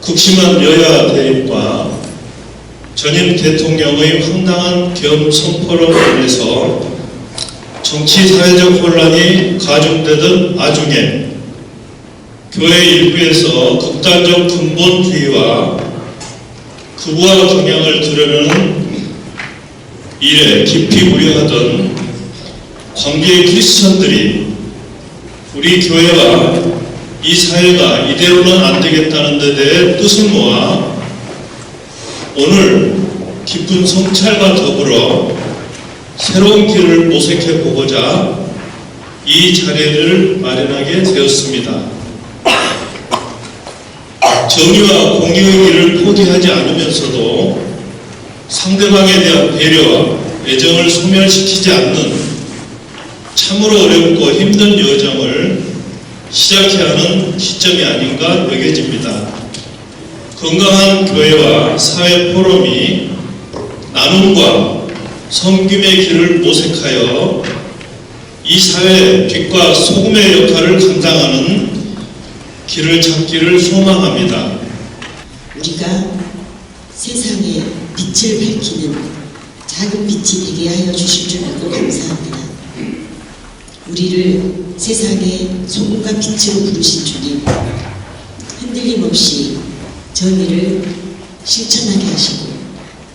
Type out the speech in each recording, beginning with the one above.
극심한 여야 대립과 전임 대통령의 황당한 겸 선포로 인해서 정치 사회적 혼란이 가중되던 와중에 교회 일부에서 극단적 근본주의와 극우화 경향을 드러내는 일에 깊이 우려하던 광주의 크리스천들이 우리 교회와 이 사회가 이대로는 안 되겠다는 데 대해 뜻을 모아 오늘 깊은 성찰과 더불어 새로운 길을 모색해 보고자 이 자리를 마련하게 되었습니다. 정의와 공의의 길을 포기하지 않으면서도 상대방에 대한 배려와 애정을 소멸시키지 않는 참으로 어렵고 힘든 여정을 시작해야 하는 시점이 아닌가 여겨집니다. 건강한 교회와 사회 포럼이 나눔과 섬김의 길을 모색하여 이 사회의 빛과 소금의 역할을 감당하는 길을 찾기를 소망합니다. 우리가 세상에 빛을 밝히는 작은 빛이 되게 하여 주실 줄 믿고 감사합니다. 우리를 세상의 소금과 빛으로 부르신 주님, 흔들림 없이 정의를 실천하게 하시고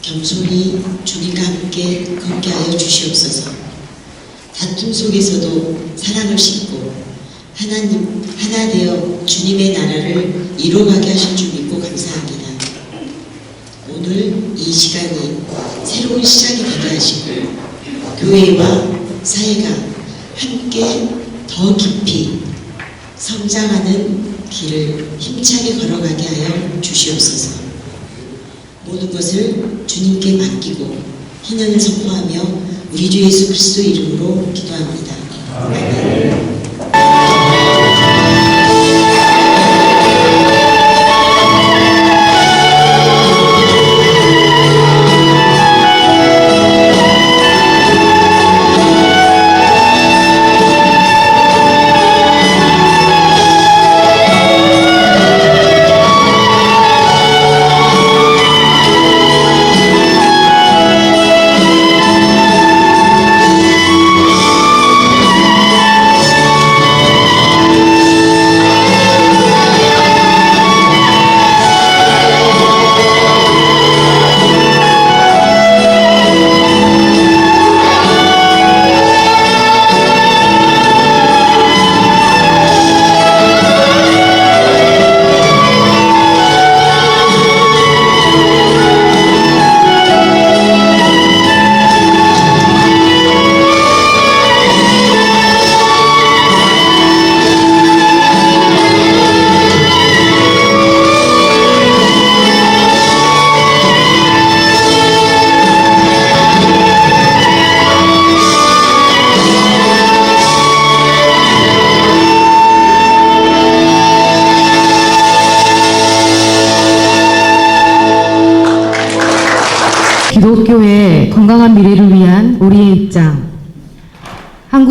겸손히 주님과 함께 걷게 하여 주시옵소서. 다툼 속에서도 사랑을 싣고 하나님 하나 되어 주님의 나라를 이루어가게 하실 줄 믿고 감사합니다. 오늘 이 시간이 새로운 시작이 되게 하시고 교회와 사회가 함께 더 깊이 성장하는 길을 힘차게 걸어가게 하여 주시옵소서. 모든 것을 주님께 맡기고 희년을 선포하며 우리 주 예수 그리스도 이름으로 기도합니다. 아멘.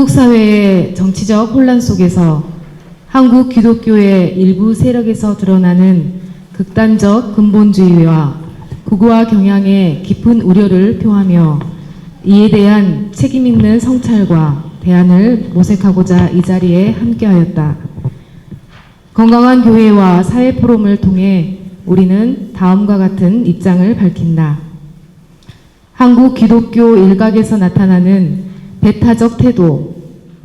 한국 사회의 정치적 혼란 속에서 한국 기독교의 일부 세력에서 드러나는 극단적 근본주의와 극우화 경향에 깊은 우려를 표하며 이에 대한 책임 있는 성찰과 대안을 모색하고자 이 자리에 함께하였다. 건강한 교회와 사회 포럼을 통해 우리는 다음과 같은 입장을 밝힌다. 한국 기독교 일각에서 나타나는 배타적 태도,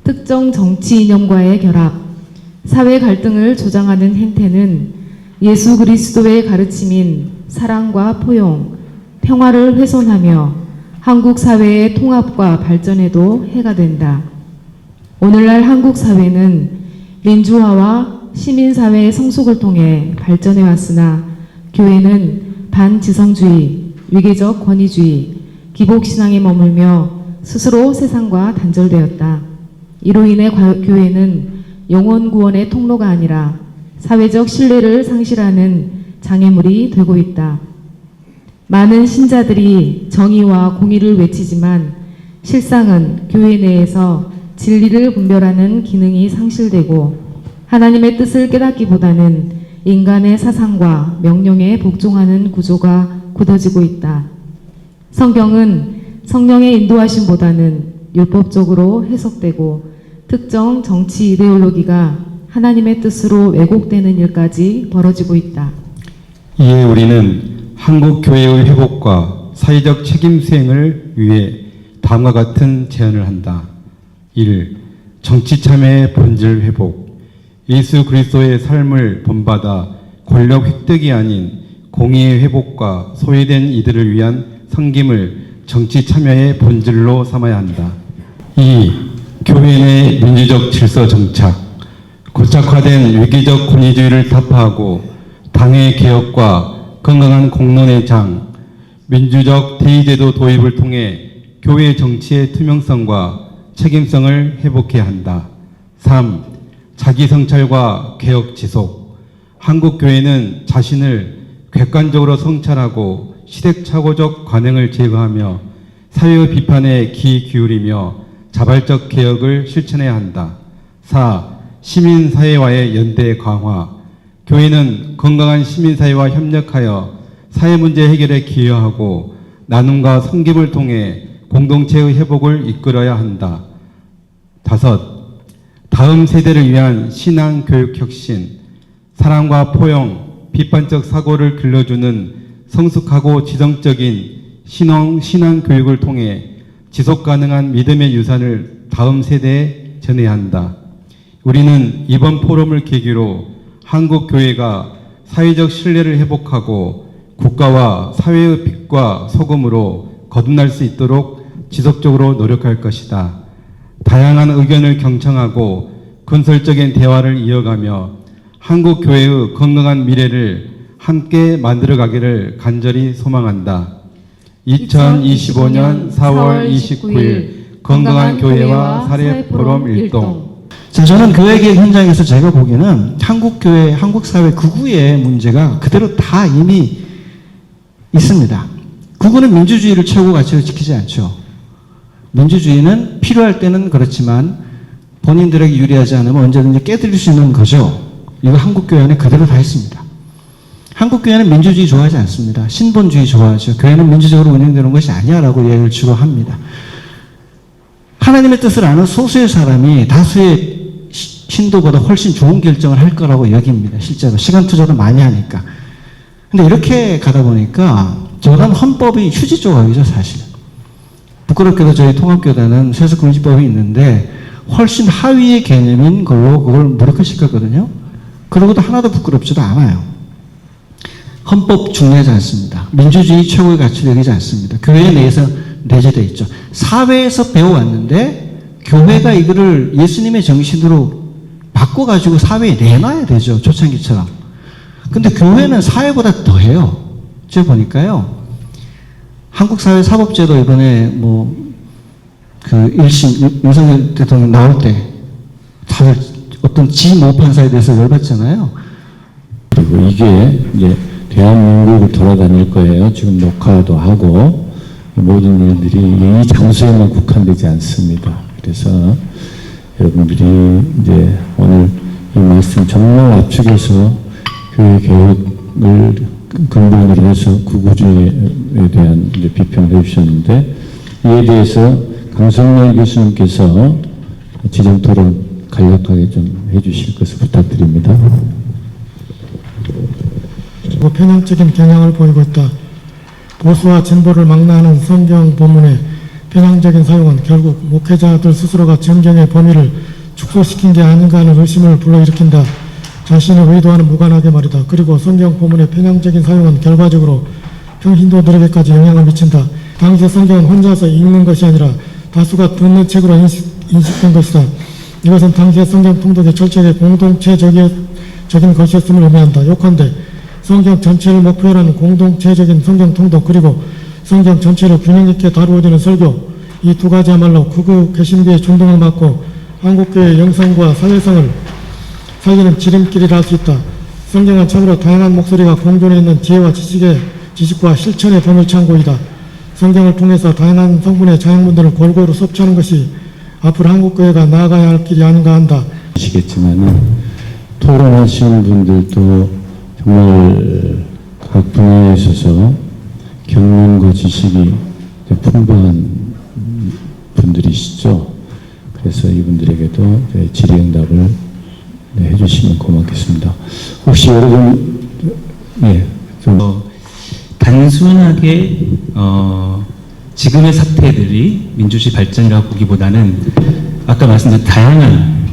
특정 정치 이념과의 결합, 사회 갈등을 조장하는 행태는 예수 그리스도의 가르침인 사랑과 포용, 평화를 훼손하며 한국 사회의 통합과 발전에도 해가 된다. 오늘날 한국 사회는 민주화와 시민사회의 성숙을 통해 발전해 왔으나 교회는 반지성주의, 위계적 권위주의, 기복신앙에 머물며 스스로 세상과 단절되었다. 이로 인해 과- 교회는 영원 구원의 통로가 아니라 사회적 신뢰를 상실하는 장애물이 되고 있다. 많은 신자들이 정의와 공의를 외치지만 실상은 교회 내에서 진리를 분별하는 기능이 상실되고 하나님의 뜻을 깨닫기보다는 인간의 사상과 명령에 복종하는 구조가 굳어지고 있다. 성경은 성령의 인도하심보다는 율법적으로 해석되고 특정 정치 이데올로기가 하나님의 뜻으로 왜곡되는 일까지 벌어지고 있다. 이에 우리는 한국 교회의 회복과 사회적 책임 수행을 위해 다음과 같은 제안을 한다. 1. 정치 참여의 본질 회복. 예수 그리스도의 삶을 본받아 권력 획득이 아닌 공의의 회복과 소외된 이들을 위한 섬김을 정치 참여의 본질로 삼아야 한다. 2. 교회 내 민주적 질서 정착. 고착화된 위기적 권위주의를 타파하고 당의 개혁과 건강한 공론의 장, 민주적 대의제도 도입을 통해 교회 정치의 투명성과 책임성을 회복해야 한다. 3. 자기 성찰과 개혁 지속. 한국 교회는 자신을 객관적으로 성찰하고 시대착오적 관행을 제거하며 사회의 비판에 귀 기울이며 자발적 개혁을 실천해야 한다. 4. 시민사회와의 연대 강화. 교회는 건강한 시민사회와 협력하여 사회 문제 해결에 기여하고 나눔과 섬김을 통해 공동체의 회복을 이끌어야 한다. 다섯, 다음 세대를 위한 신앙 교육 혁신, 사랑과 포용, 비판적 사고를 길러주는 성숙하고 지성적인 신앙, 신앙 교육을 통해 지속 가능한 믿음의 유산을 다음 세대에 전해야 한다. 우리는 이번 포럼을 계기로 한국 교회가 사회적 신뢰를 회복하고 국가와 사회의 빛과 소금으로 거듭날 수 있도록 지속적으로 노력할 것이다. 다양한 의견을 경청하고 건설적인 대화를 이어가며 한국 교회의 건강한 미래를 함께 만들어 가기를 간절히 소망한다. 2025년 4월 29일 건강한 교회와 사례 포럼 일동 자, 저는 교회개혁 현장에서 제가 보기에는 한국 교회, 한국 사회 극우의 문제가 그대로 다 이미 있습니다. 극우는 민주주의를 최고 가치로 지키지 않죠. 민주주의는 필요할 때는 그렇지만 본인들에게 유리하지 않으면 언제든지 깨뜨릴 수 있는 거죠. 이거 한국 교회 안에 그대로 다 있습니다. 한국교회는 민주주의 좋아하지 않습니다. 신본주의 좋아하죠. 교회는 민주적으로 운영되는 것이 아니야 라고 얘기를 주로 합니다. 하나님의 뜻을 아는 소수의 사람이 다수의 시- 신도보다 훨씬 좋은 결정을 할 거라고 여깁니다. 실제로. 시간 투자도 많이 하니까. 근데 이렇게 가다 보니까 저는 헌법이 휴지 조각이죠, 사실. 부끄럽게도 저희 통합교단은 세속금지법이 있는데 훨씬 하위의 개념인 걸로 그걸 무력화시켰거든요. 그러고도 하나도 부끄럽지도 않아요. 헌법 중요하지 않습니다. 민주주의 최고의 가치를 여기지 않습니다. 교회 내에서 내재되어 있죠. 사회에서 배워왔는데 교회가 이거를 예수님의 정신으로 바꿔가지고 사회에 내놔야 되죠. 초창기처럼. 근데 교회는 사회보다 더해요. 제가 보니까요. 한국사회 사법제도 이번에 뭐 그 1심 윤- 윤석열 대통령 나올 때 다들 어떤 지모 판사에 대해서 열받잖아요. 그리고 이게 이제 대한민국을 돌아다닐 거예요. 지금 녹화도 하고 모든 일들이 이 장소에만 국한되지 않습니다. 그래서 여러분들이 이제 오늘 이 말씀 정말 압축해서 교회 개혁을 근본으로 해서 구구주의에 대한 비평을 해주셨는데 이에 대해서 강성열 교수님께서 지정 토론 간략하게 좀 해주실 것을 부탁드립니다. 고 편향적인 경향을 보이고 있다. 보수와 진보를 망라하는 성경 본문의 편향적인 사용은 결국 목회자들 스스로가 정경의 범위를 축소시킨 게 아닌가 하는 의심을 불러일으킨다. 자신의 의도와는 무관하게 말이다. 그리고 성경 본문의 편향적인 사용은 결과적으로 평신도들에게까지 영향을 미친다. 당시 성경은 혼자서 읽는 것이 아니라 다수가 듣는 책으로 인식, 인식된 것이다. 이것은 당시의 성경 통독의 철저하게 공동체적인 것이었음을 의미한다. 요컨대 성경 전체를 목표로 하는 공동체적인 성경 통독 그리고 성경 전체를 균형 있게 다루어지는 설교 이 두 가지야말로 극우 개신교의 중동을 막고 한국교회의 영성과 사회성을 살리는 지름길이라 할 수 있다. 성경은 참으로 다양한 목소리가 공존해 있는 지혜와 지식의 지식과 실천의 보물창고이다. 성경을 통해서 다양한 성분의 자양분들을 골고루 섭취하는 것이 앞으로 한국교회가 나아가야 할 길이 아닌가 한다. 아시겠지만은 토론하시는 분들도 정말 각 분야에 있어서 경륜과 지식이 풍부한 분들이시죠. 그래서 이분들에게도 이제 질의응답을 네, 해주시면 고맙겠습니다. 혹시 여러분, 예, 좀 어, 단순하게 어, 지금의 사태들이 민주주의 발전이라고 보기보다는 아까 말씀드린 다양한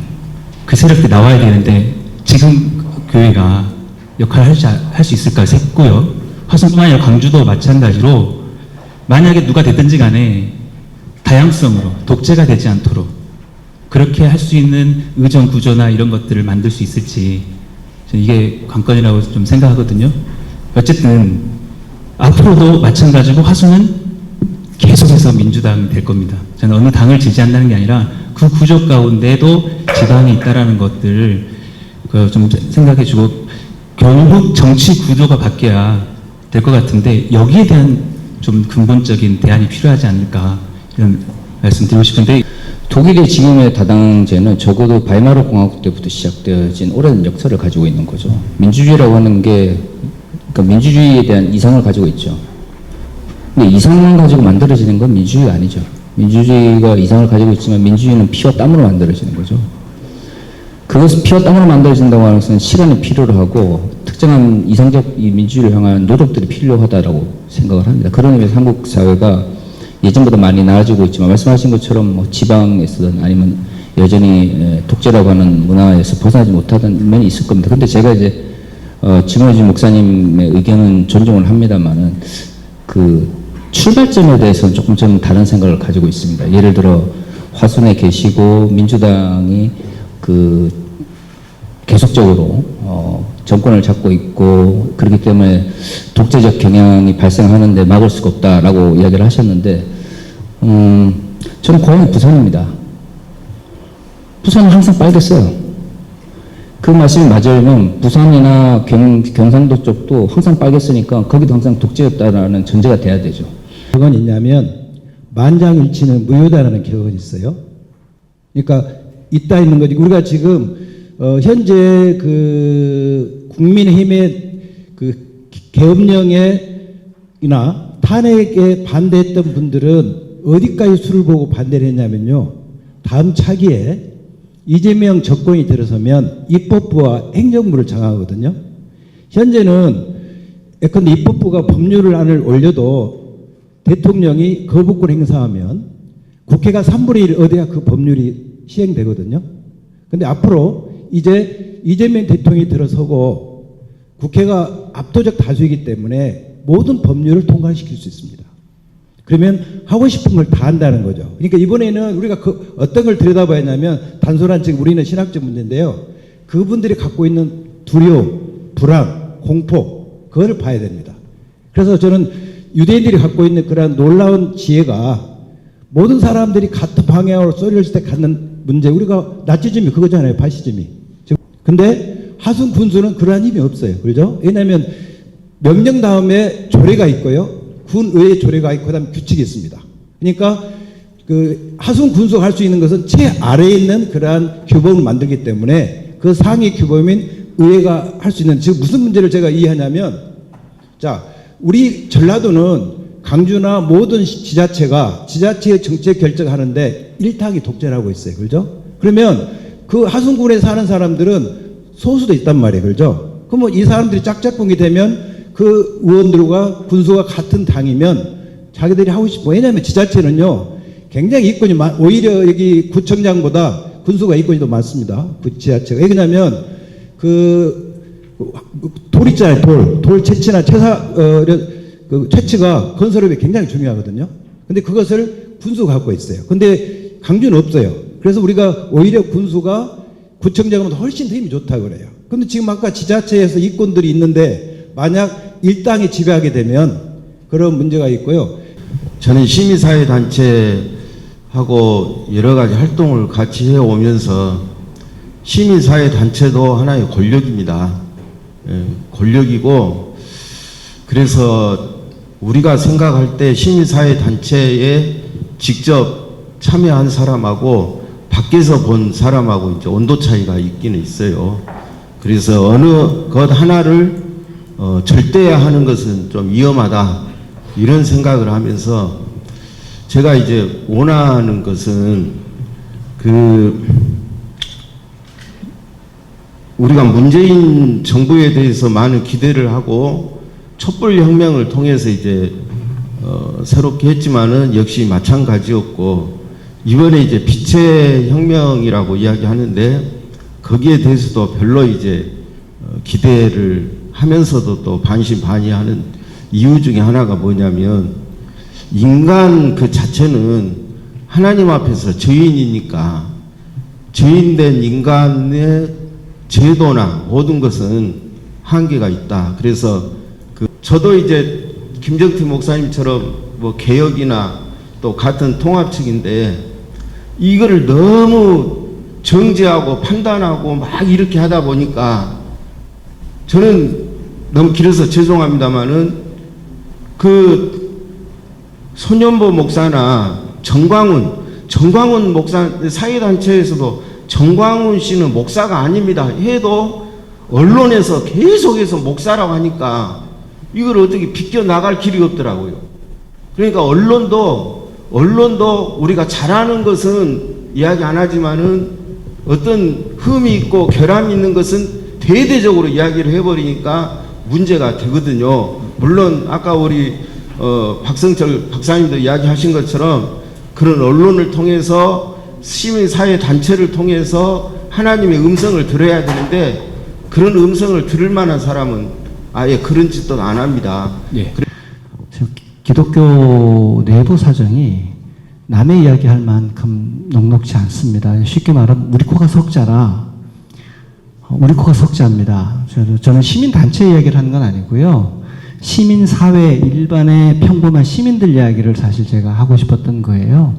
그 세력들이 나와야 되는데 지금 교회가 역할을 할 수 있을까 했고요. 화성뿐만 아니라 광주도 마찬가지로 만약에 누가 됐든지 간에 다양성으로 독재가 되지 않도록 그렇게 할 수 있는 의정 구조나 이런 것들을 만들 수 있을지 이게 관건이라고 좀 생각하거든요. 어쨌든 앞으로도 마찬가지고 화수는 계속해서 민주당이 될 겁니다. 저는 어느 당을 지지한다는 게 아니라 그 구조 가운데도 지방이 있다라는 것들을 그좀 생각해 주고 결국 정치 구조가 바뀌어야 될 것 같은데 여기에 대한 좀 근본적인 대안이 필요하지 않을까 이런 말씀드리고 싶은데 독일의 지금의 다당제는 적어도 바이마르 공화국 때부터 시작되어진 오랜 역사를 가지고 있는 거죠. 민주주의라고 하는 게 그러니까 민주주의에 대한 이상을 가지고 있죠. 근데 이상을 가지고 만들어지는 건 민주주의가 아니죠. 민주주의가 이상을 가지고 있지만 민주주의는 피와 땀으로 만들어지는 거죠. 그것을 피와 땀으로 만들어진다고 하는 것은 시간이 필요로 하고 특정한 이상적 이 민주주의를 향한 노력들이 필요하다라고 생각을 합니다. 그런 의미에서 한국 사회가 예전보다 많이 나아지고 있지만 말씀하신 것처럼 뭐 지방에서든 아니면 여전히 에, 독재라고 하는 문화에서 벗어나지 못하던 면이 있을 겁니다. 근데 제가 이제 어, 지문호지 목사님의 의견은 존중을 합니다만은 그 출발점에 대해서는 조금 좀 다른 생각을 가지고 있습니다. 예를 들어 화순에 계시고 민주당이 그 계속적으로 어, 정권을 잡고 있고 그렇기 때문에 독재적 경향이 발생하는데 막을 수가 없다라고 이야기를 하셨는데 음, 저는 고향이 부산입니다. 부산은 항상 빨갰어요. 그 말씀이 맞으려면 부산이나 경, 경상도 쪽도 항상 빨갰으니까 거기도 항상 독재였다라는 전제가 돼야 되죠. 격언 있냐면 만장일치는 무효다라는 격언이 있어요. 그러니까 있다 있는 거지. 우리가 지금 어, 현재 그 국민의힘의 그 계엄령에나 탄핵에 반대했던 분들은 어디까지 수를 보고 반대를 했냐면요. 다음 차기에 이재명 정권이 들어서면 입법부와 행정부를 정하거든요. 현재는 예컨대 입법부가 법률안을 올려도 대통령이 거부권 행사하면 국회가 3분의 1 얻어야 그 법률이 시행되거든요. 근데 앞으로 이제 이재명 대통령이 들어서고 국회가 압도적 다수이기 때문에 모든 법률을 통과시킬 수 있습니다. 그러면 하고 싶은 걸 다 한다는 거죠. 그러니까 이번에는 우리가 그 어떤 걸 들여다봐야 하냐면 단순한 지금 우리는 신학적 문제인데요. 그분들이 갖고 있는 두려움, 불안, 공포, 그걸 봐야 됩니다. 그래서 저는 유대인들이 갖고 있는 그러한 놀라운 지혜가 모든 사람들이 같은 방향으로 쏠렸을 때 갖는 문제, 우리가 나치즘이 그거잖아요, 파시즘이. 즉, 근데 하순 군수는 그러한 힘이 없어요. 그죠? 왜냐하면 명령 다음에 조례가 있고요. 군의회 조례가 있고 그다음에 규칙이 있습니다. 그러니까 그 하순 군수가 할 수 있는 것은 최 아래에 있는 그러한 규범을 만들기 때문에 그 상위 규범인 의회가 할 수 있는 즉 무슨 문제를 제가 이해하냐면 자 우리 전라도는 강주나 모든 지자체가 지자체의 정책 결정하는데 일탁이 독재라고 있어요. 그죠? 그러면 그 하순군에 사는 사람들은 소수도 있단 말이에요. 그죠? 그러면 이 사람들이 짝짝꿍이 되면 그 의원들과 군수가 같은 당이면 자기들이 하고 싶어. 왜냐하면 지자체는요, 굉장히 이권이 많, 오히려 여기 구청장보다 군수가 이권이 더 많습니다. 그 지자체가. 왜냐하면 그, 돌 있잖아요, 돌. 돌 채취나 채사, 어, 그 채취가 건설업에 굉장히 중요하거든요. 근데 그것을 군수가 갖고 있어요. 근데 강주는 없어요. 그래서 우리가 오히려 군수가 구청장보다 훨씬 더 힘이 좋다 그래요. 근데 지금 아까 지자체에서 이권들이 있는데 만약 일당이 지배하게 되면 그런 문제가 있고요. 저는 시민사회 단체하고 여러 가지 활동을 같이 해오면서 시민사회 단체도 하나의 권력입니다. 예, 권력이고 그래서 우리가 생각할 때 시민사회 단체에 직접 참여한 사람하고 밖에서 본 사람하고 이제 온도 차이가 있기는 있어요. 그래서 어느 것 하나를 어, 절대하는 것은 좀 위험하다 이런 생각을 하면서 제가 이제 원하는 것은 그 우리가 문재인 정부에 대해서 많은 기대를 하고 촛불 혁명을 통해서 이제 어, 새롭게 했지만은 역시 마찬가지였고 이번에 이제 빛의 혁명이라고 이야기하는데 거기에 대해서도 별로 이제 어, 기대를 하면서도 또 반신반의하는 이유 중에 하나가 뭐냐면 인간 그 자체는 하나님 앞에서 죄인이니까 죄인된 인간의 제도나 모든 것은 한계가 있다. 그래서 그 저도 이제 김정태 목사님처럼 뭐 개혁이나 또 같은 통합 측인데 이거를 너무 정죄하고 판단하고 막 이렇게 하다 보니까 저는 너무 길어서 죄송합니다만은 그 소년보 목사나 정광훈 정광훈 목사 사회단체에서도 정광훈 씨는 목사가 아닙니다 해도 언론에서 계속해서 목사라고 하니까 이걸 어떻게 비껴 나갈 길이 없더라고요. 그러니까 언론도 언론도 우리가 잘하는 것은 이야기 안 하지만은 어떤 흠이 있고 결함이 있는 것은 대대적으로 이야기를 해버리니까 문제가 되거든요. 물론 아까 우리 어, 박성철 박사님도 이야기하신 것처럼 그런 언론을 통해서 시민사회 단체를 통해서 하나님의 음성을 들어야 되는데 그런 음성을 들을 만한 사람은 아예 그런 짓도 안 합니다. 예. 지금 기독교 내부 사정이 남의 이야기할 만큼 녹록지 않습니다. 쉽게 말하면 우리 코가 석자라 어, 우리 코가 석자입니다. 저는- 시민 단체 이야기를 하는 건 아니고요. 시민 사회 일반의 평범한 시민들 이야기를 사실 제가 하고 싶었던 거예요.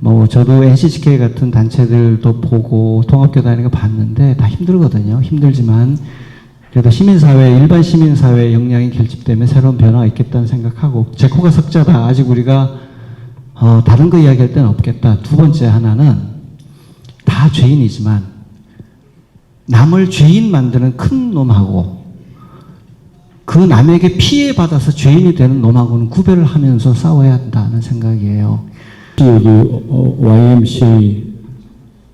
뭐 저도 NCCK 같은 단체들도 보고 통합교 다니는 거 봤는데 다 힘들거든요. 힘들지만 그래도 시민사회, 일반 시민사회 역량이 결집되면 새로운 변화가 있겠다는 생각하고 제 코가 석자다. 아직 우리가 어, 다른 거 이야기할 때는 없겠다. 두 번째 하나는 다 죄인이지만 남을 죄인 만드는 큰 놈하고 그 남에게 피해 받아서 죄인이 되는 놈하고는 구별을 하면서 싸워야 한다는 생각이에요. 여기 어,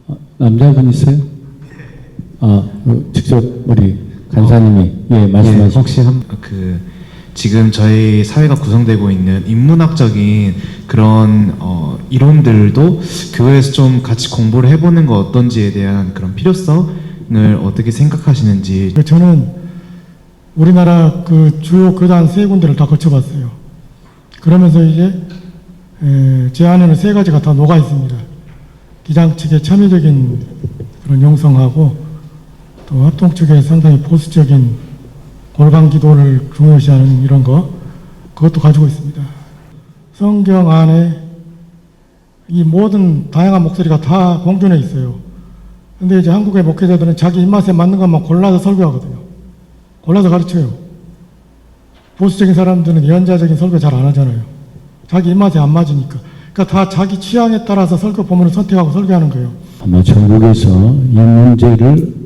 어, 남자분 있어요? 아 어, 직접 우리 간사님이 예 말씀하시. 혹시 한 그 지금 저희 사회가 구성되고 있는 인문학적인 그런 어, 이론들도 교회에서 좀 같이 공부를 해보는 거 어떤지에 대한 그런 필요성을 어떻게 생각하시는지 그 저는 우리나라 그 주요 교단 세 군데를 다 거쳐봤어요. 그러면서 이제 에, 제 안에는 세 가지가 다 녹아 있습니다. 기장 측의 참여적인 그런 용성하고 또 합동 측의 상당히 보수적인 골방 기도를 중요시하는 이런 거 그것도 가지고 있습니다. 성경 안에 이 모든 다양한 목소리가 다 공존해 있어요. 근데 이제 한국의 목회자들은 자기 입맛에 맞는 것만 골라서 설교하거든요. 골라서 가르쳐요. 보수적인 사람들은 예언자적인 설교 잘 안 하잖아요. 자기 입맛에 안 맞으니까. 그러니까 다 자기 취향에 따라서 설교 본문을 선택하고 설교하는 거예요. 아마 전국에서 이 문제를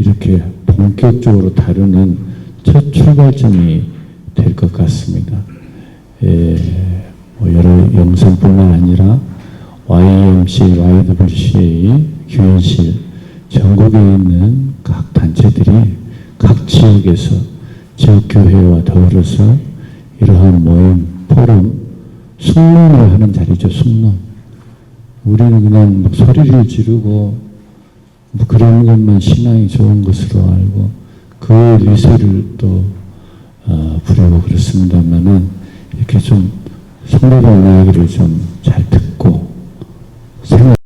이렇게 본격적으로 다루는 첫 출발점이 될 것 같습니다. 예, 뭐 여러 영상뿐만 아니라 YMC, YWCA, 교연실 전국에 있는 각 단체들이 각 지역에서 지역 교회와 더불어서 이러한 모임, 포럼, 숙론을 하는 자리죠, 숙론. 우리는 그냥 막 소리를 지르고 뭐 그런 것만 신앙이 좋은 것으로 알고 그 위세를 또 어, 부리고 그렇습니다만은 이렇게 좀 상대방 이야기를 좀 잘 듣고 생각